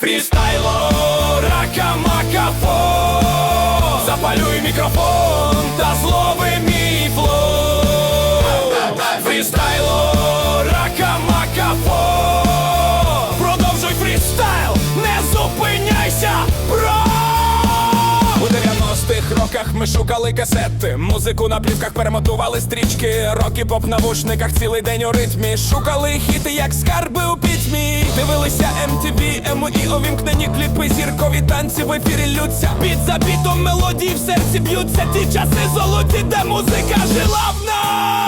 Фрістайло, рака макафон Запалюй мікрофон та ми шукали касети, музику на плівках перемотували стрічки, роки поп в навушниках цілий день у ритмі. Шукали хіти, як скарби у пітьмі. Дивилися MTV, МУІ, увімкнені кліпи, зіркові танці в ефірі лються. Під за бітом мелодії в серці б'ються. Ті часи золоті, де музика жила в нас.